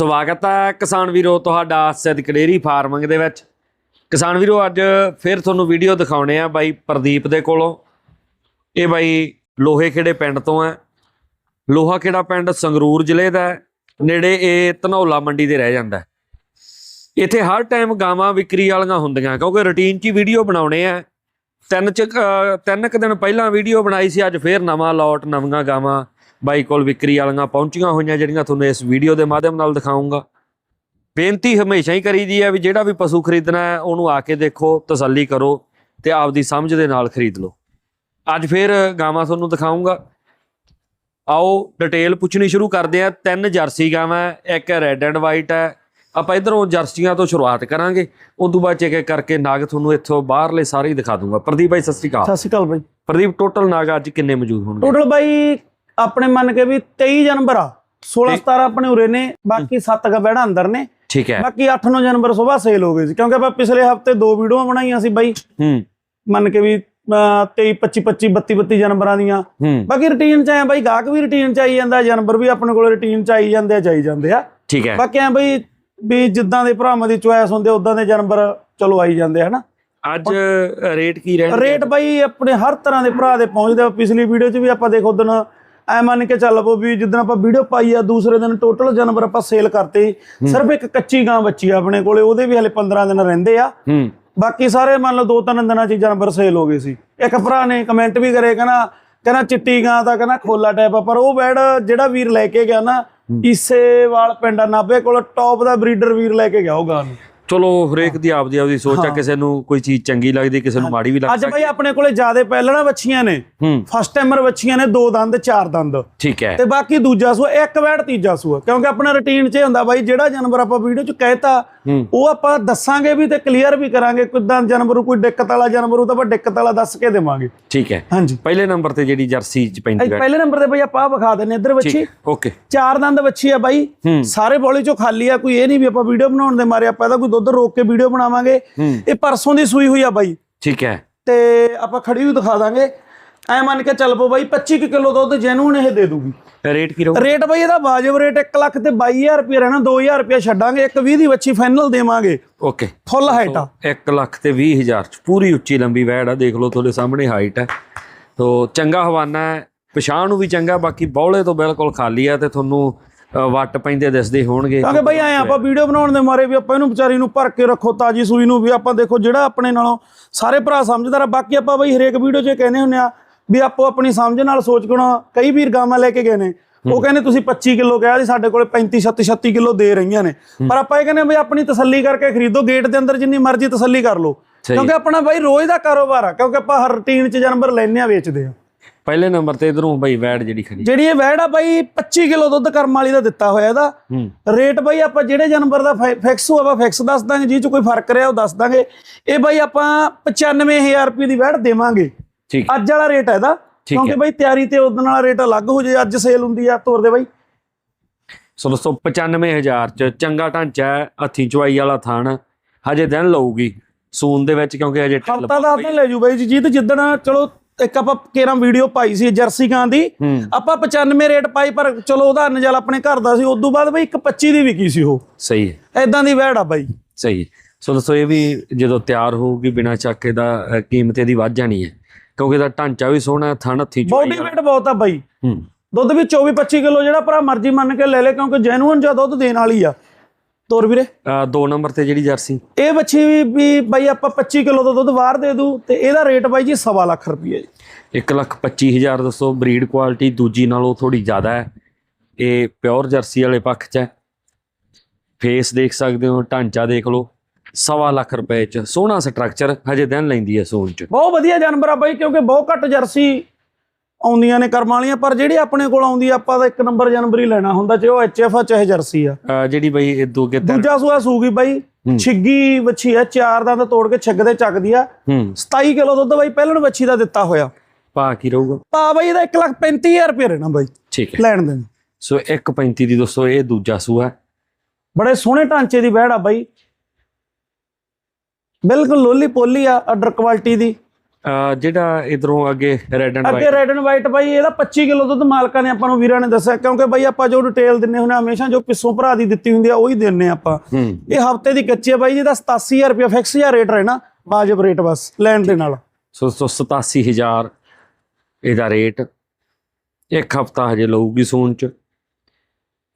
ਸਵਾਗਤ ਹੈ ਕਿਸਾਨ ਵੀਰੋ ਤੁਹਾਡਾ ਸਿੱਧਕ ਡੇਰੀ ਫਾਰਮਿੰਗ ਦੇ ਵਿੱਚ। ਕਿਸਾਨ ਵੀਰੋ, ਅੱਜ ਫਿਰ ਤੁਹਾਨੂੰ ਵੀਡੀਓ ਦਿਖਾਉਣੇ ਆ ਬਾਈ ਪ੍ਰਦੀਪ ਦੇ ਕੋਲੋਂ। ਇਹ ਬਾਈ ਲੋਹੇ ਖੇੜੇ ਪਿੰਡ ਤੋਂ ਹੈ ਲੋਹਾ ਖੇੜਾ ਪਿੰਡ ਸੰਗਰੂਰ ਜ਼ਿਲ੍ਹੇ ਦਾ ਨੇੜੇ ਇਹ ਧਨੌਲਾ ਮੰਡੀ ਦੇ ਰਹਿ ਜਾਂਦਾ ਇੱਥੇ ਹਰ ਟਾਈਮ ਗਾਵਾਂ ਵਿਕਰੀ ਵਾਲੀਆਂ ਹੁੰਦੀਆਂ, ਕਿਉਂਕਿ ਰੁਟੀਨ 'ਚ ਹੀ ਵੀਡੀਓ ਬਣਾਉਣੇ ਆ। ਤਿੰਨ ਚ ਤਿੰਨ ਕੁ ਦਿਨ ਪਹਿਲਾਂ ਵੀਡੀਓ ਬਣਾਈ ਸੀ, ਅੱਜ ਫੇਰ ਨਵਾਂ ਲੋਟ, ਨਵੀਆਂ ਗਾਵਾਂ ਬਾਈ ਕੋਲ ਵਿਕਰੀ ਵਾਲੀਆਂ ਪਹੁੰਚੀਆਂ ਹੋਈਆਂ ਜਿਹੜੀਆਂ ਤੁਹਾਨੂੰ ਇਸ ਵੀਡੀਓ ਦੇ ਮਾਧਿਅਮ ਨਾਲ ਦਿਖਾਉਂਗਾ। ਬੇਨਤੀ ਹਮੇਸ਼ਾ ਹੀ ਕਰੀਦੀ ਹੈ ਵੀ ਜਿਹੜਾ ਵੀ ਪਸ਼ੂ ਖਰੀਦਣਾ ਹੈ ਉਹਨੂੰ ਆ ਕੇ ਦੇਖੋ ਤਸੱਲੀ ਕਰੋ ਤੇ ਆਪਦੀ ਸਮਝ ਦੇ ਨਾਲ ਖਰੀਦ ਲਓ। ਅੱਜ ਫੇਰ ਗਾਵਾਂ ਤੁਹਾਨੂੰ ਦਿਖਾਉਂਗਾ। ਆਓ ਡਿਟੇਲ ਪੁੱਛਣੀ ਸ਼ੁਰੂ ਕਰਦੇ ਆ ਤਿੰਨ ਜਰਸੀ ਗਾਵਾਂ ਇੱਕ ਰੈੱਡ ਐਂਡ ਵਾਈਟ ਹੈ। ਆਪਾਂ ਇਧਰੋਂ ਜਰਸੀਆਂ ਤੋਂ ਸ਼ੁਰੂਆਤ ਕਰਾਂਗੇ। ਉਸ ਤੋਂ ਬਾਅਦ ਚ ਇੱਕ ਇੱਕ ਕਰਕੇ ਨਾਗ ਤੁਹਾਨੂੰ ਇੱਥੋਂ ਬਾਹਰਲੇ ਸਾਰੇ ਦਿਖਾ ਦੂੰਗਾ। ਪ੍ਰਦੀਪ ਭਾਈ ਸਤਿ ਸ਼੍ਰੀ ਅਕਾਲ। ਸਤਿ ਸ਼੍ਰੀ ਅਕਾਲ ਬਾਈ। ਪ੍ਰਦੀਪ ਟੋਟਲ ਨਾਗ ਅੱਜ ਕਿੰਨੇ ਮੌਜੂਦ ਹੋਣਗੇ? ਟੋਟਲ ਬਾਈ ਆਪਣੇ ਮੰਨ ਕੇ ਵੀ 23 ਜਨਵਰ ਆ 16 ਠੀਕ। 17 ਆਪਣੇ ਉਰੇ ਨੇ ਬਾਕੀ 7 ਕ ਬੈੜਾ ਅੰਦਰ ਨੇ। ਠੀਕ ਹੈ। ਬਾਕੀ 8-9 ਜਨਵਰ ਸਵੇਰ ਸੇਲ ਹੋ ਗਈ ਸੀ ਕਿਉਂਕਿ ਆਪਾਂ ਪਿਛਲੇ ਹਫ਼ਤੇ ਦੋ ਵੀਡੀਓਆਂ ਬਣਾਈਆਂ ਸੀ ਬਾਈ। ਹੂੰ। ਮੰਨ ਕੇ ਵੀ 23 25 25 32 32 ਜਨਵਰਾਂ ਦੀਆਂ। ਬਾਕੀ ਰੁਟੀਨ ਚ ਆਏ ਬਾਈ ਗਾਹਕ ਵੀ ਰੁਟੀਨ ਚ ਆਈ ਜਾਂਦਾ ਜਨਵਰ ਵੀ ਆਪਣੇ ਕੋਲ ਰੁਟੀਨ ਚ ਆਈ ਜਾਂਦੇ ਆ ਜਾਈ ਜਾਂਦੇ ਆ। ਠੀਕ ਹੈ। ਬਾਕੀ ਐ ਬਈ ਵੀ ਜਿੱਦਾਂ ਦੇ ਭਰਾਵਾਂ ਦੀ ਚੁਆਇਸ ਹੁੰਦੇ ਉਦਾਂ ਦੇ ਜਨਵਰ ਚਲੋ ਆਈ ਜਾਂਦੇ ਹਨਾ। ਅੱਜ ਰੇਟ ਕੀ ਰਹਿਣਗੇ ਰੇਟ ਬਾਈ ਆਪਣੇ ਹਰ ਤਰ੍ਹਾਂ ਦੇ ਭਰਾ ਦੇ ਪਹੁੰਚਦੇ ਆ। ਪਿਛਲੀ ਵੀਡੀਓ 'ਚ ਵੀ ਆਪਾਂ ਦੇਖੋ ਦਿਨ ਐ ਮੰਨ ਕੇ ਚੱਲ ਪੋ ਵੀ ਜਿੱਦਣ ਆਪਾਂ ਵੀਡੀਓ ਪਾਈ ਆ ਦੂਸਰੇ ਦਿਨ ਟੋਟਲ ਜਾਨਵਰ ਆਪਾਂ ਸੇਲ ਕਰਤੇ। ਸਿਰਫ ਇੱਕ ਕੱਚੀ ਗਾਂ ਬੱਚੀ ਆ ਆਪਣੇ ਕੋਲੇ ਉਹਦੇ ਵੀ ਹਲੇ 15 ਦਿਨ ਰਹਿੰਦੇ ਆ। ਬਾਕੀ ਸਾਰੇ ਮੰਨ ਲਓ ਦੋ ਤਿੰਨ ਦਿਨਾਂ 'ਚ ਜਾਨਵਰ ਸੇਲ ਹੋ ਗਏ ਸੀ। ਇੱਕ ਭਰਾ ਨੇ ਕਮੈਂਟ ਵੀ ਕਰੇ ਕਹਿੰਦਾ ਕਹਿੰਦਾ ਚਿੱਟੀ ਗਾਂ ਤਾਂ ਕਹਿੰਦਾ ਖੋਲਾ ਟਾਈਪ ਆ ਪਰ ਉਹ ਬੈਡ ਜਿਹੜਾ ਵੀਰ ਲੈ ਕੇ ਗਿਆ ਨਾ ਈਸੇਵਾਲ ਪਿੰਡ ਨਾਭੇ ਕੋਲ ਟੌਪ ਦਾ ਬਰੀਡਰ ਵੀਰ ਲੈ ਕੇ ਗਿਆ ਉਹ ਗਾਂ ਨੂੰ। ਚਲੋ ਹਰੇਕ ਦੀ ਆਪਦੀ ਆਪਦੀ ਸੋਚ ਆ ਕਿਸੇ ਨੂੰ ਕੋਈ ਚੀਜ਼ ਚੰਗੀ ਲੱਗਦੀ ਕਿਸੇ ਨੂੰ ਮਾੜੀ ਵੀ ਲੱਗ ਅੱਜ ਬਾਈ ਆਪਣੇ ਕੋਲੇ ਜਿਆਦੇ ਪਹਿਲਣਾ ਬੱਚੀਆਂ ਨੇ। ਫਸਟ ਟਾਈਮਰ ਬੱਚੀਆਂ ਨੇ ਦੋ ਦੰਦ ਚਾਰ ਦੰਦ। ਠੀਕ ਹੈ। ਤੇ ਬਾਕੀ ਦੂਜਾ ਸੂਆ ਇੱਕ ਵੈੜ ਤੀਜਾ ਸੂਆ। ਕਿਉਂਕਿ ਆਪਣਾ ਰੁਟੀਨ 'ਚ ਹੁੰਦਾ ਬਾਈ ਜਿਹੜਾ ਜਾਨਵਰ ਆਪਾਂ ਵੀਡੀਓ 'ਚ ਕਹਿਤਾ ਉਹ ਆਪਾਂ ਦੱਸਾਂਗੇ ਵੀ ਤੇ ਕਲੀਅਰ ਵੀ ਕਰਾਂਗੇ ਕਿਦਾਂ ਜਾਨਵਰ ਨੂੰ ਕੋਈ ਦਿੱਕਤ ਵਾਲਾ ਜਾਨਵਰ ਉਹ ਤਾਂ ਆਪਾਂ ਦਿੱਕਤ ਵਾਲਾ ਦੱਸ ਕੇ ਦੇਵਾਂਗੇ। ਠੀਕ ਹੈ। ਹਾਂਜੀ। ਪਹਿਲੇ ਨੰਬਰ ਤੇ ਜਿਹੜੀ ਜਰਸੀ ਚ ਪੈਂਦੀ ਹੈ ਪਹਿਲੇ ਨੰਬਰ ਤੇ ਬਾਈ ਆਪਾਂ ਵਿਖਾ ਦਿੰਨੇ ਇੱਧਰ ਬੱਚੀ ਓਕੇ। ਚਾਰ ਦੰਦ ਬੱਚੀ ਆ ਬਾਈ। ਸਾਰੇ ਬੋਲੀ 'ਚੋਂ ਖਾਲੀ ਆ ਕੋਈ ਇਹ ਨਹੀਂ ਵੀ ਆਪਾਂ ਵੀਡੀਓ ਬਣਾਉਣ ਦੇ ਮਾਰੇ ਆਪਾਂ ਇਹਦਾ ਕੋਈ ਦੁੱਧ ਰੋਕ ਕੇ ਵੀਡੀਓ ਬਣਾਵਾਂਗੇ। ਇਹ ਪਰਸੋਂ ਦੀ ਸੂਈ ਹੋਈ ਆ ਬਾਈ। ਠੀਕ ਹੈ। ਤੇ ਆਪਾਂ ਖੜੀ ਵੀ ਦਿਖਾ ਦਾਂਗੇ। ਐ ਮੰਨ ਕੇ ਚੱਲ ਪੋ ਬਾਈ 25 ਕਿਲੋ ਦੁੱਧ ਜੈਨੂਨ ਇਹ ਦੇ ਦੂਗੀ। ਰੇਟ ਕੀ ਰਹੂ ਰੇਟ ਬਈ ਇਹਦਾ ਵਾਜਬ ਰੇਟ 1 ਲੱਖ ਤੇ 22000 ਰੁਪਏ ਰਹਿਣਾ 2000 ਰੁਪਏ ਛੱਡਾਂਗੇ ਇੱਕ 20 ਦੀ ਬੱਚੀ ਫਾਈਨਲ ਦੇਵਾਂਗੇ। ਓਕੇ ਫੁੱਲ ਹਾਈਟ ਆ। 1 ਲੱਖ ਤੇ 20 ਹਜ਼ਾਰ ਚ ਪੂਰੀ ਉੱਚੀ ਲੰਬੀ ਵੈੜ ਆ ਦੇਖ ਲਓ ਤੁਹਾਡੇ ਸਾਹਮਣੇ ਹਾਈਟ ਹੈ ਤੋ ਚੰਗਾ ਹਵਾਨਾ ਹੈ ਪਛਾਣ ਨੂੰ ਵੀ ਚੰਗਾ ਬਾਕੀ ਬੌਲੇ ਤੋਂ ਬਿਲਕੁਲ ਖਾਲੀ ਆ ਤੇ ਤੁਹਾਨੂੰ ਵੱਟ ਪੈਂਦੇ ਦਿਸਦੇ ਹੋਣਗੇ। ਕਿਉਂਕਿ ਬਈ ਐ ਆਪਾਂ ਵੀਡੀਓ ਬਣਾਉਣ ਦੇ ਮਾਰੇ ਵੀ ਆਪਾਂ ਇਹਨੂੰ ਵਿਚਾਰੀ ਨੂੰ ਭਰ ਕੇ ਰੱਖੋ ਤਾਜੀ ਸੂਈ ਨੂੰ ਵੀ ਆਪਾਂ ਦੇਖੋ ਜਿਹੜਾ ਆਪਣੇ ਨਾਲੋਂ ਸਾਰੇ ਭਰਾ ਸਮਝਦਾਰ ਆ। ਬਾਕੀ ਆਪਾਂ ਬਈ ਹਰੇਕ ਵੀਡੀਓ 'ਚ ਕਹਿੰਦੇ ਹੁੰਨੇ ਆ ਵੀ ਆਪੋ ਆਪਣੀ ਸਮਝ ਨਾਲ ਸੋਚ ਨਾ ਕਈ ਵੀਰ ਗਾਵਾਂ ਲੈ ਕੇ ਗਏ ਨੇ। ਉਹ ਕਹਿੰਦੇ ਤੁਸੀਂ 25 ਕਿਲੋ ਕਿਹਾ ਸੀ ਸਾਡੇ ਕੋਲੇ 35 36 36 ਕਿਲੋ ਦੇ ਰਹੀਆਂ ਨੇ। ਪਰ ਆਪਾਂ ਇਹ ਕਹਿੰਦੇ ਬਈ ਆਪਣੀ ਤਸੱਲੀ ਕਰਕੇ ਖਰੀਦੋ ਗੇਟ ਦੇ ਅੰਦਰ ਜਿੰਨੀ ਮਰਜ਼ੀ ਤਸੱਲੀ ਕਰ ਲਓ। ਕਿਉਂਕਿ ਆਪਣਾ ਬਈ ਰੋਜ਼ ਦਾ ਕਾਰੋਬਾਰ ਆ ਕਿਉਂਕਿ ਆਪਾਂ ਹਰ ਰੁਟੀਨ 'ਚ ਜਾਨਵਰ ਲੈਣੇ ਆ ਵੇਚਦੇ ਆ। ਪਹਿਲੇ ਨੰਬਰ ਤੇ ਇਧਰੋਂ ਬਈ ਵੈੜ ਜਿਹੜੀ ਖੜੀ। ਜਿਹੜੀ ਇਹ ਵੈੜ ਆ ਬਾਈ 25 ਕਿਲੋ ਦੁੱਧ ਕਰਮ ਵਾਲੀ ਦਾ ਦਿੱਤਾ ਹੋਇਆ ਇਹਦਾ। ਹੂੰ। ਰੇਟ ਬਾਈ ਆਪਾਂ ਜਿਹੜੇ ਜਾਨਵਰ ਦਾ ਫਿਕਸ ਹੋਵਾ ਫਿਕਸ ਦੱਸ ਦਾਂਗੇ ਜੀ ਚ ਕੋਈ ਫ਼ਰਕ ਰਿਹਾ ਉਹ ਦੱਸ ਦਾਂਗੇ। ਇਹ ਬਾਈ ਆਪਾਂ 95000 ਰੁਪਏ ਦੀ ਵੈੜ ਦੇਵਾਂਗੇ। ਠੀਕ। ਅੱਜ ਵਾਲਾ ਰੇਟ ਹੈ ਇਹਦਾ ਕਿਉਂਕਿ ਬਾਈ ਤਿਆਰੀ ਤੇ ਉਦੋਂ ਵਾਲਾ ਰੇਟ ਅਲੱਗ ਹੋ ਜੇ ਅੱਜ ਸੇਲ ਹੁੰਦੀ ਆ ਤੋਰ ਦੇ ਬਾਈ। ਸੋ ਦੋਸਤੋ 95000 ਚ ਚੰਗਾ ਢਾਂਚਾ ਹੈ ਹੱਥੀ ਚੁਆਈ ਵਾਲਾ ਥਾਣ ਹਜੇ ਦਿਨ ਲਊਗੀ ਸੂਨ ਦੇ ਵਿੱਚ ਕਿਉਂਕਿ ਹਜੇ ਹਫਤਾ ਦਾ ਦਿਨ ਲੈ ਜੂ ਬਾਈ ਜੀ ਜੀਤ ਜਿੱਦਣ ਚਲੋ ਇੱਕ ਆਪਾਂ ਕੇਰਾਂ ਵੀਡੀਓ ਪਾਈ ਸੀ ਜਰਸੀ ਗਾਂ ਦੀ ਆਪਾਂ 95 ਰੇਟ ਪਾਈ ਪਰ ਚਲੋ ਉਹਦਾ ਨਜਲ ਆਪਣੇ ਘਰ ਦਾ ਸੀ ਉਦੋਂ ਬਾਅਦ ਬਾਈ ਇੱਕ 25 ਦੀ ਵਿਕੀ ਸੀ ਉਹ। ਸਹੀ ਹੈ। ਐਦਾਂ ਦੀ ਵੈੜ ਆ ਬਾਈ। ਸਹੀ। ਸੋ ਦੋਸਤੋ ਇਹ ਵੀ ਜਦੋਂ ਤਿਆਰ ਹੋਊਗੀ ਬਿਨਾ ਚੱਕੇ ਦਾ ਕੀਮਤ ਇਹਦੀ ਵੱਧ ਜਾਣੀ ਹੈ। ਕਿਉਂਕਿ ਇਹਦਾ ਢਾਂਚਾ ਵੀ ਸੋਹਣਾ ਥਣ ਹੱਥੀ ਚੁਆਈ ਬੋਡੀ weight ਬਹੁਤ ਆ ਬਾਈ। ਹੂੰ। ਦੁੱਧ ਵੀ 24 25 ਕਿਲੋ ਜਿਹੜਾ ਭਰਾ ਮਰਜ਼ੀ ਮੰਨ ਕੇ ਲੈ ਲੈ ਕਿਉਂਕਿ ਜੈਨੂਨ ਜਿਹਾ ਦੁੱਧ ਦੇਣ ਵਾਲੀ ਆ। ਤੋਰ ਵੀਰੇ। ਦੋ ਨੰਬਰ ਤੇ ਜਿਹੜੀ ਜਰਸੀ। ਇਹ ਬੱਚੀ ਵੀ ਵੀ ਬਾਈ ਆਪਾਂ 25 ਕਿਲੋ ਦਾ ਦੁੱਧ ਬਾਹਰ ਦੇ ਦੂ ਤੇ ਇਹਦਾ ਰੇਟ ਬਾਈ ਜੀ 1.5 ਲੱਖ ਰੁਪਏ ਜੀ। 1 ਲੱਖ 25000 ਦੋਸਤੋ ਬਰੀਡ ਕੁਆਲਿਟੀ ਦੂਜੀ ਨਾਲੋਂ ਥੋੜੀ ਜ਼ਿਆਦਾ ਹੈ। ਇਹ ਪਿਓਰ ਜਰਸੀ ਵਾਲੇ ਪੱਖ 'ਚ ਹੈ। ਫੇਸ ਦੇਖ ਸਕਦੇ ਹੋ ਢਾਂਚਾ ਦੇਖ ਲਓ। ਸਵਾ ਲੱਖ ਰੁਪਏ 'ਚ ਸੋਹਣਾ ਸਟਰਕਚਰ ਹਜੇ ਦਿਨ ਲੈਂਦੀ ਹੈ ਸੋਨ 'ਚ। ਬਹੁਤ ਵਧੀਆ ਜਾਨਵਰ ਆ ਬਾਈ ਕਿਉਂਕਿ ਬਹੁਤ ਘੱਟ ਜਰਸੀ ਆਉਂਦੀਆਂ ਨੇ ਕਰਮ ਵਾਲੀਆਂ ਪਰ ਜਿਹੜੀ ਆਪਣੇ ਕੋਲ ਆਉਂਦੀ ਆ, ਆਪਾਂ ਦਾ ਇੱਕ ਨੰਬਰ ਜਾਨਵਰ ਲੈਣਾ ਹੁੰਦਾ ਚਾਹੇ ਉਹ ਐਚਐਫ ਆ ਚਾਹੇ ਜਰਸੀ ਆ। ਜਿਹੜੀ ਬਈ ਇਹ ਦੋ ਕੇ ਦੂਜਾ ਸੂਆ ਸੂਗੀ ਬਾਈ ਹੂੰ। ਛਿੱਗੀ ਵੱਛੀ ਆ ਚਾਰ ਦੰਦ ਤੋੜ ਕੇ ਛਿੱਗ ਦੇ ਚੱਕਦੀ ਆ। ਹੂੰ। 27 ਕਿਲੋ ਦੁੱਧ ਬਾਈ ਪਹਿਲਣ ਵੱਛੀ ਦਾ ਦਿੱਤਾ ਹੋਇਆ। ਪਾ ਕੀ ਰਹੂਗਾ? ਤਾਂ ਬਾਈ ਇਹਦਾ 1 ਲੱਖ 35000 ਰੁਪਏ ਰਹਿਣਾ ਬਾਈ ਠੀਕ ਹੈ। ਲੈਣ ਦੇਣ। ਸੋ 1.35 ਦੀ ਦੋਸਤੋ ਇਹ ਦੂਜਾ ਸੂਆ। ਹੈ। ਬੜੇ ਸੋਹਣੇ ਢਾਂਚੇ ਦੀ ਵਹਿੜ ਆ ਬਾਈ। ਬਿਲਕੁਲ ਲੋਲੀ ਪੋਲੀ ਆ ਆਰਡਰ ਕੁਆਲਿਟੀ ਦੀ। ਜਿਹੜਾ ਇਧਰੋਂ ਅੱਗੇ ਰੈੱਡ ਐਂਡ ਅੱਗੇ ਵਾਈਟ ਰੈਡ ਐਂਡ ਵਾਈਟ ਬਾਈ ਇਹਦਾ 25 ਕਿਲੋ ਦੁੱਧ ਮਾਲਕਾਂ ਨੇ ਆਪਾਂ ਨੂੰ ਵੀਰਾਂ ਨੇ ਦੱਸਿਆ ਕਿਉਂਕਿ ਬਾਈ ਆਪਾਂ ਜੋ ਡਿਟੇਲ ਦਿੰਨੇ ਹੁੰਦੇ ਹਾਂ ਹਮੇਸ਼ਾ ਜੋ ਪਿੱਛੋਂ ਭਰਾ ਦੀ ਦਿੱਤੀ ਹੁੰਦੀ ਆ ਉਹੀ ਦਿੰਨੇ ਆਪਾਂ। ਹੂੰ। ਇਹ ਹਫ਼ਤੇ ਦੀ ਕੱਚੀ ਆ ਬਾਈ ਜਿਹਦਾ 87000 ਰੁਪਏ ਫਿਕਸ ਜਿਹਾ ਰੇਟ ਰਹਿਣਾ ਵਾਜਬ ਰੇਟ ਬਸ ਲੈਣ ਦੇ ਨਾਲ ਸੋ ਸੋ 87000 ਇਹਦਾ ਰੇਟ ਇੱਕ ਹਫਤਾ ਹਜੇ ਲਊਗੀ ਸੂਨ ਚ।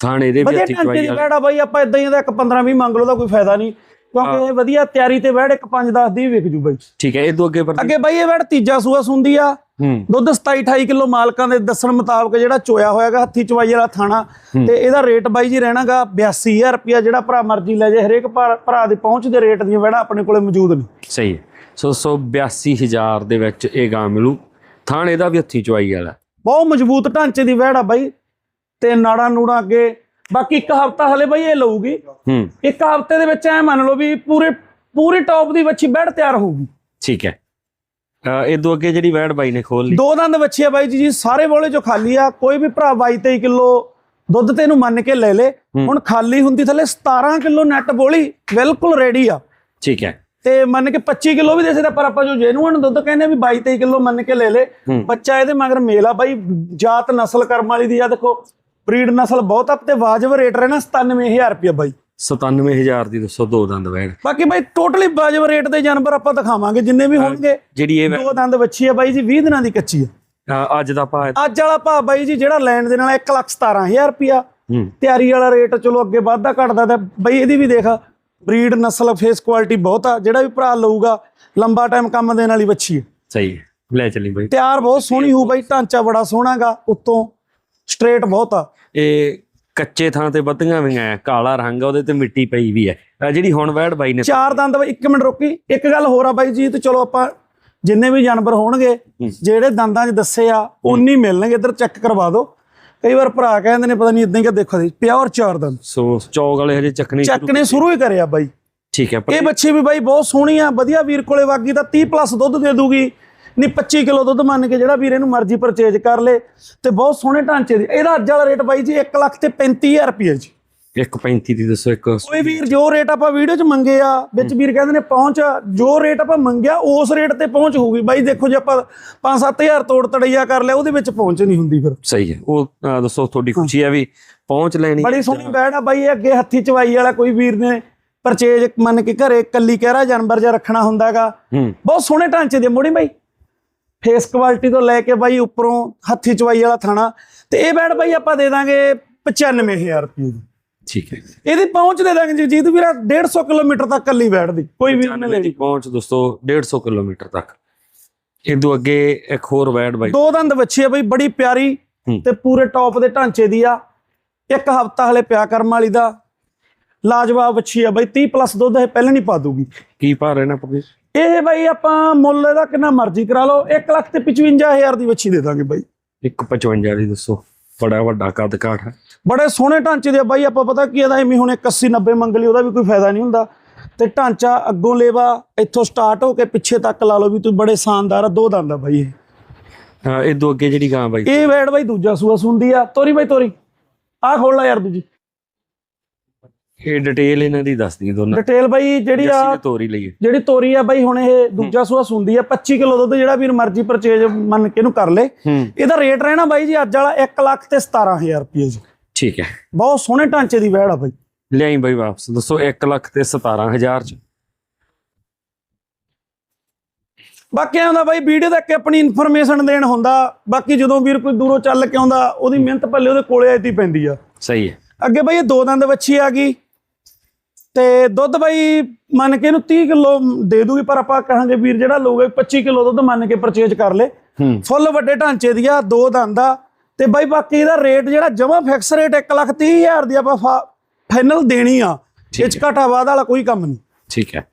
ਥਾਣੇ ਦੇ ਵਿੱਚ ਚਵਾਈ ਦੀ ਆ। ਬਾਈ ਆਪਾਂ ਇਦਾਂ ਹੀ ਇਹਦਾ ਇੱਕ 15 20 ਮੰਗ ਲਓ ਤਾਂ ਕੋਈ ਫਾਇਦਾ ਨਹੀਂ। ਕਿਉਂਕਿ ਇਹ ਵਧੀਆ ਤਿਆਰੀ ਤੇ ਵੈੜ ਇੱਕ 5 10 ਦੀ ਵਿਕ ਜੂ ਬਾਈ। ਠੀਕ ਹੈ ਇਹ ਤੋਂ ਅੱਗੇ ਪਰ ਅੱਗੇ ਬਾਈ ਇਹ ਵੈੜ ਤੀਜਾ ਸੂਆ ਸੁੰਦੀ ਆ। ਦੁੱਧ 27 28 ਕਿਲੋ ਮਾਲਕਾਂ ਦੇ ਦੱਸਣ ਮੁਤਾਬਕ ਜਿਹੜਾ ਚੋਇਆ ਹੋਇਆਗਾ ਹੱਥੀ ਚਵਾਈ ਵਾਲਾ ਥਾਣਾ। ਤੇ ਇਹਦਾ ਰੇਟ ਬਾਈ ਜੀ ਰਹਿਣਾਗਾ 82000 ਰੁਪਿਆ ਜਿਹੜਾ ਭਰਾ ਮਰਜ਼ੀ ਲੈ ਜੇ ਹਰੇਕ ਭਰਾ ਦੇ ਪਹੁੰਚ ਦੇ ਰੇਟ ਦੀਆਂ ਵੈੜਾਂ ਆਪਣੇ ਕੋਲੇ ਮੌਜੂਦ ਨੇ। ਸਹੀ ਹੈ। ਸੋ ਸੋ 82000 ਦੇ ਵਿੱਚ ਇਹ ਗਾਂ ਮਿਲੂ। ਥਾਣ ਇਹਦਾ ਵੀ ਹੱਥੀ ਚਵਾਈ ਵਾਲਾ। ਬਹੁਤ ਮਜ਼ਬੂਤ ਢਾਂਚੇ ਦੀ ਵੈੜ ਆ ਬਾਈ। ਤੇ ਨਾੜਾ ਨੂੜਾ ਅੱਗੇ ਬਾਕੀ ਇੱਕ ਹਫਤਾ ਹਲੇ ਬਾਈ ਇਹ ਲਊਗੀ। ਹੂੰ। ਇੱਕ ਹਫ਼ਤੇ ਦੇ ਵਿੱਚ ਐ ਮੰਨ ਲਓ ਵੀ ਪੂਰੇ ਪੂਰੀ ਟੌਪ ਦੀ ਵੱਛੀ ਬੈੜ ਤਿਆਰ ਹੋਊਗੀ। ਠੀਕ ਹੈ। ਇਹ ਤੋਂ ਅੱਗੇ ਜਿਹੜੀ ਵੈੜ ਬਾਈ ਨੇ ਖੋਲ ਲਈ। ਦੋ ਦੰਦ ਵੱਛੀ ਆ ਬਾਈ ਜੀ ਸਾਰੇ ਬੋਲੇ ਚੋਂ ਖਾਲੀ ਆ। ਕੋਈ ਵੀ ਭਰਾ 22 23 ਕਿਲੋ ਦੁੱਧ ਤੇ ਇਹਨੂੰ ਮੰਨ ਕੇ ਲੈ ਲੇ। ਹੁਣ ਖਾਲੀ ਹੁੰਦੀ ਥੱਲੇ 17 ਕਿਲੋ ਨੈਟ ਬੋਲੀ ਬਿਲਕੁਲ ਰੈਡੀ ਆ। ਠੀਕ ਹੈ। ਤੇ ਮੰਨ ਕੇ 25 ਕਿਲੋ ਵੀ ਦੇ ਸਕਦਾ ਪਰ ਆਪਾਂ ਜੋ ਜੈਨੂਅਨ ਦੁੱਧ ਕਹਿੰਦੇ ਵੀ 22 23 ਕਿਲੋ ਮੰਨ ਕੇ ਲੈ ਲੇ। ਬੱਚਾ ਇਹਦੇ ਮਗਰ ਮੇਲ ਆ ਬਾਈ। ਜਾਤ ਨਸਲ ਕਰਮ ਵਾਲੀ ਦੀ ਆ ਦੇਖੋ। ਬਰੀਡ ਨਸਲ ਬਹੁਤ ਆ ਤੇ ਵਾਜਬ ਰੇਟ ਰਹਿਣਾ 97000 ਰੁਪਏ ਬਾਈ। 97000 ਦੀ ਦੱਸੋ ਦੋ ਦੰਦ ਵੈੜ ਬਾਕੀ ਬਾਈ ਟੋਟਲੀ ਵਾਜਬ ਰੇਟ ਦੇ ਜਾਨਵਰ ਆਪਾਂ ਦਿਖਾਵਾਂਗੇ ਜਿੰਨੇ ਵੀ ਹੋਣਗੇ ਜਿਹੜੀ ਇਹ ਦੋ ਦੰਦ ਵੱਛੀ ਆ ਬਾਈ ਜੀ 20 ਦਿਨਾਂ ਦੀ ਕੱਚੀ ਆ। ਅੱਜ ਦਾ ਭਾਅ ਅੱਜ ਵਾਲਾ ਭਾਅ ਬਾਈ ਜੀ ਜਿਹੜਾ ਲੈਣ ਦੇ ਨਾਲ 117000 ਰੁਪਿਆ ਹੂੰ। ਤਿਆਰੀ ਵਾਲਾ ਰੇਟ ਚਲੋ ਅੱਗੇ ਵਾਧਾ ਘਟਦਾ ਤੇ ਬਈ ਇਹਦੀ ਵੀ ਦੇਖ ਬਰੀਡ ਨਸਲ ਫੇਸ ਕੁਆਲਿਟੀ ਬਹੁਤ ਆ ਜਿਹੜਾ ਵੀ ਭਰਾ ਲਊਗਾ ਲੰਬਾ ਟਾਈਮ ਕੰਮ ਦੇਣ ਵਾਲੀ ਵੱਛੀ ਹੈ ਸਹੀ ਹੈ ਲੈ ਚੱਲੀ ਬਾਈ। ਤਿਆਰ ਬਹੁਤ ਸੋਹਣੀ ਹੋਊ ਬਾਈ ਢਾਂਚਾ ਬੜਾ ਸੋਹਣਾਗਾ ਉੱਤੋਂ ਸਟ੍ਰੇਟ ਬਹੁਤ ਆ। ਇਹ ਕੱਚੇ ਥਾਂ ਤੇ ਬੱਤੀਆਂ ਵੀ ਐ ਕਾਲਾ ਰੰਗ ਆ ਉਹਦੇ ਤੇ ਮਿੱਟੀ ਪਈ ਵੀ ਆਹ ਜਿਹੜੀ ਹੁਣ ਵੈੜ ਬਾਈ ਨੇ ਚਾਰ ਦੰਦ ਬਾਈ ਇੱਕ ਮਿੰਟ ਰੋਕੀ। ਇੱਕ ਗੱਲ ਹੋਰ ਆ ਬਾਈ ਜੀ ਤੇ ਚਲੋ ਆਪਾਂ ਜਿੰਨੇ ਵੀ ਜਾਨਵਰ ਹੋਣਗੇ ਜਿਹੜੇ ਦੰਦਾਂ 'ਚ ਦੱਸੇ ਆ ਉਨੀ ਮਿਲਣਗੇ ਇੱਧਰ ਚੈੱਕ ਕਰਵਾ ਦਿਓ। ਕਈ ਵਾਰ ਭਰਾ ਕਹਿੰਦੇ ਨੇ ਪਤਾ ਨਹੀਂ ਇਦਾਂ ਹੀ ਕਿ ਦੇਖੋ ਜੀ ਪਿਓਰ ਚਾਰ ਦੰਦ। ਸੋ ਚੌਕ ਵਾਲੇ ਹਜੇ ਚੱਕਣੀ ਚੱਕ ਨੇ ਸ਼ੁਰੂ ਹੀ ਕਰਿਆ ਬਾਈ। ਠੀਕ ਹੈ ਇਹ ਬੱਚੀ ਵੀ ਬਾਈ ਬਹੁਤ ਸੋਹਣੀ ਆ ਵਧੀਆ ਵੀਰ ਕੋਲੇ ਵਾਗੀ ਤਾਂ 30 ਪਲੱਸ ਦੁੱਧ ਦੇ ਦੂਗੀ। ਨਹੀਂ 25 ਕਿਲੋ ਦੁੱਧ ਮੰਨ ਕੇ ਜਿਹੜਾ ਵੀਰ ਇਹਨੂੰ ਮਰਜ਼ੀ ਪਰਚੇਜ ਕਰ ਲੇ ਤੇ ਬਹੁਤ ਸੋਹਣੇ ਢਾਂਚੇ ਦੀ। ਇਹਦਾ ਅੱਜ ਵਾਲਾ ਰੇਟ ਬਾਈ ਜੀ 1 ਲੱਖ ਤੇ 35000 ਰੁਪਏ ਜੀ। 1.35 ਦੀ ਦੱਸੋ ਇੱਕ ਕੋਈ ਵੀਰ ਜੋ ਰੇਟ ਆਪਾਂ ਵੀਡੀਓ 'ਚ ਮੰਗੇ ਆ ਵਿੱਚ ਵੀਰ ਕਹਿੰਦੇ ਨੇ ਪਹੁੰਚ ਜੋ ਰੇਟ ਆਪਾਂ ਮੰਗਿਆ ਉਸ ਰੇਟ ਤੇ ਪਹੁੰਚ ਹੋਊਗੀ। ਬਾਈ ਦੇਖੋ ਜੇ ਆਪਾਂ 5-7000 ਤੋੜ ਤੜਈਆ ਕਰ ਲਿਆ ਉਹਦੇ ਵਿੱਚ ਪਹੁੰਚ ਨਹੀਂ ਹੁੰਦੀ ਫਿਰ। ਸਹੀ ਹੈ। ਉਹ ਦੱਸੋ ਤੁਹਾਡੀ ਖੁਸ਼ੀ ਹੈ ਵੀ ਪਹੁੰਚ ਲੈਣੀ ਬੜੀ ਸੋਹਣੀ ਬੈੜ ਆ ਬਾਈ ਅੱਗੇ ਹੱਥੀ ਚਵਾਈ ਵਾਲਾ ਕੋਈ ਵੀਰ ਨੇ ਪਰਚੇਜ ਮੰਨ ਕੇ ਘਰੇ ਕੱਲੀ ਕਹਿਰਾ ਜਾਨਵਰ ਜਾਂ ਰੱਖਣਾ ਹੁੰਦਾਗਾ ਬਹੁਤ ਸੋਹਣੇ ਢਾਂਚੇ ਦੇ ਮੋੜੀ ਬਾਈ ਫੇਸ ਕੁਆਲਿਟੀ ਤੋਂ ਲੈ ਕੇ ਬਾਈ ਉੱਪਰੋਂ ਹੱਥੀ ਚਵਾਈ ਵਾਲਾ ਥਾਣਾ ਤੇ ਇਹ ਬੈਡ ਬਾਈ ਆਪਾਂ ਦੇ ਦਾਂਗੇ 95000 ਰੁਪਏ ਦੀ। ਠੀਕ ਹੈ। ਇਹਦੀ ਪਹੁੰਚ ਦੇ ਦਾਂਗੇ ਜਗਜੀਤ ਵੀਰਾ 150 ਕਿਲੋਮੀਟਰ ਤੱਕ ਕੱਲੀ ਬੈਠਦੀ ਕੋਈ ਵੀ ਨੇ ਲੈ ਦੀ ਪਹੁੰਚ ਦੋਸਤੋ 150 ਕਿਲੋਮੀਟਰ ਤੱਕ। ਇਦੋਂ ਅੱਗੇ ਇੱਕ ਹੋਰ ਵੈੜ ਬਾਈ। ਦੋ ਦੰਦ ਵੱਛੀ ਆ ਬਈ ਬੜੀ ਪਿਆਰੀ। ਤੇ ਪੂਰੇ ਟੌਪ ਦੇ ਢਾਂਚੇ ਦੀ ਆ। ਇੱਕ ਹਫਤਾ ਹਲੇ ਪਿਆ ਕਰਮ ਵਾਲੀ ਦਾ। ਲਾਜਵਾਬ ਵੱਛੀ ਆ ਬਈ 30 ਪਲੱਸ ਦੁੱਧ ਇਹ ਪਹਿਲਾਂ ਨਹੀਂ ਪਾ ਦੂਗੀ। ਕੀ ਭਾਅ ਰਹਿਣਾ ਪਵੇ ਇਹ ਬਈ ਆਪਾਂ ਮੁੱਲ ਇਹਦਾ ਕਿੰਨਾ ਮਰਜ਼ੀ ਕਰਾ ਲਓ 1 ਲੱਖ ਤੇ 55000 ਦੀ ਵੱਛੀ ਦੇ ਦਾਂਗੇ ਬਈ। 155 ਦੀ ਦੱਸੋ ਬੜਾ ਵੱਡਾ ਕੱਦ ਕਾਠ ਹੈ। ਬੜੇ ਸੋਹਣੇ ਢਾਂਚੇ ਦੇ ਆ ਬਾਈ ਆਪਾਂ ਪਤਾ ਕੀ ਇਹਦਾ ਐਵੇਂ ਹੁਣ 81 90 ਮੰਗ ਲਈ ਉਹਦਾ ਵੀ ਕੋਈ ਫਾਇਦਾ ਨਹੀਂ ਹੁੰਦਾ। ਤੇ ਢਾਂਚਾ ਅੱਗੋਂ ਲੇਵਾ ਇੱਥੋਂ ਸਟਾਰਟ ਹੋ ਕੇ ਪਿੱਛੇ ਤੱਕ ਲਾ ਲਓ ਵੀ ਤੂੰ ਬੜੇ ਸ਼ਾਨਦਾਰ ਆ ਦੋ ਦੰਦ ਆ ਬਾਈ ਇਹ। ਹਾਂ ਇਦੋਂ ਅੱਗੇ ਜਿਹੜੀ ਗਾਂ ਬਾਈ। ਇਹ ਵੈੜ ਬਾਈ ਦੂਜਾ ਸੂਆ ਸੁੰਦੀ ਆ ਤੋਰੀ ਬਾਈ ਤੋਰੀ। ਆਹ ਖੋਲ ਲੈ ਯਾਰ ਦੂਜੀ। ਇਹ ਡਿਟੇਲ ਇਹਨਾਂ ਦੀ ਦੱਸਦੀ ਦੋਨਾਂ ਡਿਟੇਲ ਬਾਈ ਜਿਹੜੀ ਆ ਤੋਰੀ ਲਈ। ਜਿਹੜੀ ਤੋਰੀ ਆ ਬਾਈ ਹੁਣ ਇਹ ਦੂਜਾ ਸੂਆ ਸੁੰਦੀ ਆ 25 ਕਿਲੋ ਦੁੱਧ ਜਿਹੜਾ ਵੀਰ ਮਰਜ਼ੀ ਪਰਚੇਜ ਮੰਨ ਕੇ ਇਹਨੂੰ ਕਰ ਲੇ। ਇਹਦਾ ਰੇਟ ਰਹਿਣਾ ਬਾਈ ਜੀ ਅੱਜ ਵਾਲਾ 1 ਲੱਖ ਤੇ 17000 ਰੁਪਏ ਜੀ। ਠੀਕ ਹੈ। ਬਹੁਤ ਸੋਹਣੇ ਢਾਂਚੇ ਦੀ ਆ ਬਾਈ। ਲਿਆਈ ਬਾਈ ਵਾਪਸ ਦੱਸੋ 1 ਲੱਖ ਤੇ 17000 ਚ। ਬਾਕੀ ਆਉਂਦਾ ਬਾਈ ਵੀਡੀਓ ਤੱਕ ਆਪਣੀ ਇਨਫੋਰਮੇਸ਼ਨ ਦੇਣ ਹੁੰਦਾ। ਬਾਕੀ ਜਦੋਂ ਵੀਰ ਕੋਈ ਦੂਰੋਂ ਚੱਲ ਕੇ ਆਉਂਦਾ ਉਹਦੀ ਮਿਹਨਤ ਭੱਲੇ ਉਹਦੇ ਕੋਲੇ ਆਈਤੀ ਪੈਂਦੀ ਆ। ਸਹੀ ਹੈ। ਅੱਗੇ ਬਾਈ ਇਹ ਦੋ ਦੰਦ ਵੱਛੀ ਆ ਗਈ। ਤੇ ਦੁੱਧ ਬਾਈ ਮੰਨ ਕੇ ਇਹਨੂੰ 30 ਕਿਲੋ ਦੇ ਦੂਗੀ ਪਰ ਆਪਾਂ ਕਹਾਂਗੇ ਵੀਰ ਜਿਹੜਾ ਲਊਗਾ 25 ਕਿਲੋ ਦੁੱਧ ਮੰਨ ਕੇ ਪਰਚੇਜ ਕਰ ਲੇ। ਫੁੱਲ ਵੱਡੇ ਢਾਂਚੇ ਦੀ ਆ ਦੋ ਦੰਦ ਤੇ ਬਾਈ ਬਾਕੀ ਇਹਦਾ ਰੇਟ ਜਿਹੜਾ ਜਮਾ ਫਿਕਸ ਰੇਟ 1 ਲੱਖ ਤੀਹ ਹਜ਼ਾਰ ਦੀ ਆਪਾਂ ਫਾਈਨਲ ਦੇਣੀ ਆ। ਇਹ ਚ ਘਟਾ ਵਾਧ ਵਾਲਾ ਕੋਈ ਕੰਮ ਨਹੀਂ। ਠੀਕ ਹੈ।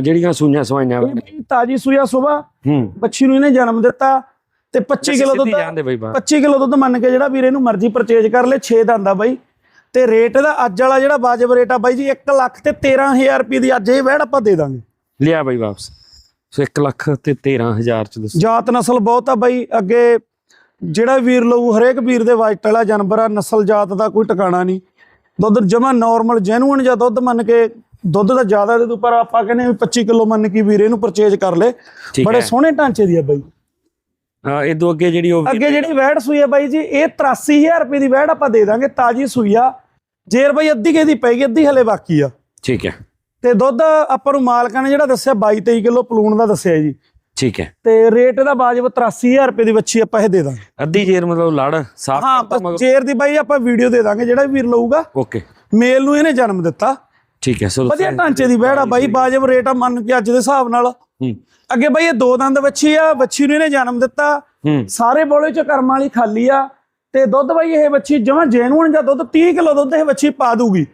ਜਿਹੜੀਆਂ ਸੂਈਆਂ ਸਵਾਈਆਂ ਤਾਜੀ ਸੂਆ ਸੁਬਾ। ਬੱਚੀ ਨੂੰ ਇਹਨੇ ਜਨਮ ਦਿੱਤਾ ਤੇ 25 ਕਿਲੋ ਦੁੱਧ ਸਿੱਧੀ ਜਾਂਦੇ ਬਾਈ ਬਾਹਰ। 25 ਕਿਲੋ ਦੁੱਧ ਮੰਨ ਕੇ ਜਿਹੜਾ ਵੀਰ ਇਹਨੂੰ ਮਰਜ਼ੀ ਪਰਚੇਜ ਕਰ ਲੇ 6 ਦੰਦ ਬਾਈ। ਤੇ ਰੇਟ ਇਹਦਾ ਅੱਜ ਵਾਲਾ ਜਿਹੜਾ ਵਾਜਬ ਰੇਟ ਆ ਬਾਈ ਜੀ 1 ਲੱਖ ਤੇ 13000 ਰੁਪਏ ਦੀ ਅੱਜ ਇਹ ਵੈੜ ਆਪਾਂ ਦੇ ਦਾਂਗੇ। ਲਿਆ ਬਾਈ ਵਾਪਸ। ਸੋ 1 ਲੱਖ ਤੇ 13000 ਚ ਦੱਸੋ। ਜਾਤ ਨਸਲ ਬਹੁਤ ਆ ਬਾਈ ਅੱਗੇ ਜਿਹੜਾ ਵੀਰ ਲਊ ਹਰੇਕ ਵੀਰ ਦੇ ਵਾਈਟ ਵਾਲਾ ਜਾਨਵਰ ਆ ਨਸਲ ਜਾਤ ਦਾ ਕੋਈ ਟਿਕਾਣਾ ਨਹੀਂ। ਦੁੱਧ ਜਮਾ ਨਾਰਮਲ ਜੈਨੂਅਨ ਜਾਂ ਦੁੱਧ ਮੰਨ ਕੇ ਦੁੱਧ ਦਾ ਜ਼ਿਆਦਾ ਦੇ ਦੂ ਪਰ ਆਪਾਂ ਕਹਿੰਦੇ ਆ ਵੀ 25 ਕਿਲੋ ਮੰਨ ਕੇ ਵੀਰੇ ਨੂੰ ਪਰਚੇਜ ਕਰ ਲੈ। ਬੜੇ ਸੋਹਣੇ ਢਾਂਚੇ ਦੀ ਆ ਬਾਈ। ਹਾਂ ਇਦੋਂ ਅੱਗੇ ਜਿਹੜੀ ਉਹ ਅੱਗੇ ਜਿਹੜੀ ਵੈੜ ਸੂਈ ਆ ਬਾਈ ਜੀ ਇਹ 83000 ਰੁਪਏ ਦੀ ਵੈੜ ਆਪਾਂ ਦੇ ਦਾਂਗੇ ਤਾਜੀ ਸੂਈ ਆ। ਜੇਰ ਬਾਈ ਅੱਧੀ ਕੇ ਦੀ ਪੈਗੀ ਅੱਧੀ ਹਲੇ ਬਾਕੀ ਆ। ਠੀਕ ਹੈ। ਤੇ ਦੁੱਧ ਆਪਾਂ ਨੂੰ ਮਾਲਕਾਂ ਨੇ ਜਿਹੜਾ ਦੱਸਿਆ 22 23 ਕਿਲੋ ਪਲੂਣ ਦਾ ਦੱਸਿਆ ਜੀ। ਠੀਕ ਹੈ। ਤੇ ਰੇਟ ਇਹਦਾ ਬਾਜਬ 83000 ਰੁਪਏ ਦੀ ਵੱਛੀ ਆਪਾਂ ਇਹ ਦੇ ਦਾਂਗੇ। ਅੱਧੀ ਜੇਰ ਮਤਲਬ ਲੜ ਸਾਫ਼ ਹਾਂ ਜੇਰ ਦੀ ਬਾਈ ਆਪਾਂ ਵੀਡੀਓ ਦੇ ਦਾਂਗੇ ਜਿਹੜਾ ਵੀਰ ਲਊਗਾ। ਓਕੇ। ਮੇਲ ਨੂੰ ਇਹਨੇ ਜਨਮ ਦਿੱਤਾ। ਠੀਕ ਹੈ ਸੋ ਵਧੀਆ ਢਾਂਚੇ ਦੀ ਆ ਬਾਈ ਬਾਜਬ ਰੇਟ ਆ ਮੰਨ ਕੇ ਅੱਜ ਦੇ ਹਿਸਾਬ ਨਾਲ। ਅੱਗੇ ਬਾਈ ਇਹ ਦੋ ਦੰਦ ਵੱਛੀ ਆ ਵੱਛੀ ਨੂੰ ਇਹਨੇ ਜਨਮ ਦਿੱਤਾ। ਸਾਰੇ ਬੋਲੇ ਚ ਕਰਮ ਵਾਲੀ ਖਾਲੀ ਆ। ਤੇ ਦੁੱਧ ਬਾਈ ਇਹ ਵੱਛੀ ਜਮਾਂ ਜੈਨੂਨ ਜਾਂ ਦੁੱਧ 30 ਕਿਲੋ ਦੁੱਧ ਇਹ ਵੱਛੀ ਪਾ ਦੂਗੀ।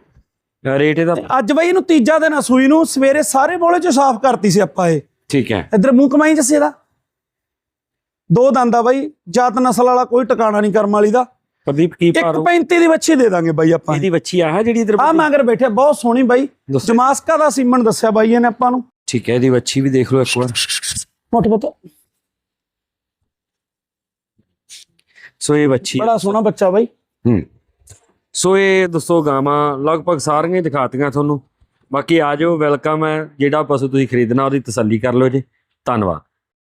ਰੇਟ ਇਹਦਾ ਅੱਜ ਬਾਈ ਇਹਨੂੰ ਤੀਜਾ ਦਿਨ ਆ ਸੂਈ ਨੂੰ ਸਵੇਰੇ ਸਾਰੇ ਬੋਲੇ ਚ ਸਾਫ਼ ਕਰਤੀ ਸੀ ਆਪਾਂ ਇਹ। ਠੀਕ ਹੈ। ਇੱਧਰ ਮੂੰਹ ਕਮਾਈ ਜੱਸੇ ਦਾ ਦੋ ਦੰਦ ਆ ਬਾਈ ਜਾਤ ਨਸਲ ਵਾਲਾ ਕੋਈ ਟਿਕਾਣਾ ਨਹੀਂ ਕਰਮ ਵਾਲੀ ਦਾ। ਪ੍ਰਦੀਪ ਕੀ ਭਾਰੋ? 1.35 ਦੀ ਵੱਛੀ ਦੇ ਦਾਂਗੇ ਬਾਈ ਆਪਾਂ। ਇਹਦੀ ਬੱਚੀ ਆ ਹੈ ਜਿਹੜੀ ਇਧਰ ਆ ਮਗਰ ਬੈਠੇ ਬਹੁਤ ਸੋਹਣੀ ਬਾਈ। ਜਮਾਸਕਾ ਦਾ ਸੀਮਨ ਦੱਸਿਆ ਬਾਈ ਇਹਨੇ ਆਪਾਂ ਨੂੰ। ਠੀਕ ਹੈ ਇਹਦੀ ਬੱਚੀ ਵੀ ਦੇਖ ਲਓ ਇੱਕ ਵਾਰ। ਮੁੱਠ ਪੁੱਤ। ਸੋ ਇਹ ਬੱਚੀ ਬੜਾ ਸੋਹਣਾ ਬੱਚਾ ਬਾਈ। ਹੂੰ। ਸੋ ਇਹ ਦੋਸਤੋ ਗਾਵਾਂ ਲਗਭਗ ਸਾਰੀਆਂ ਹੀ ਦਿਖਾਤੀਆਂ ਤੁਹਾਨੂੰ। ਬਾਕੀ ਆ ਜਾਓ ਵੈਲਕਮ ਹੈ ਜਿਹੜਾ ਪਸ਼ੂ ਤੁਸੀਂ ਖਰੀਦਣਾ ਉਹਦੀ ਤਸੱਲੀ ਕਰ ਲਓ ਜੀ। ਧੰਨਵਾਦ।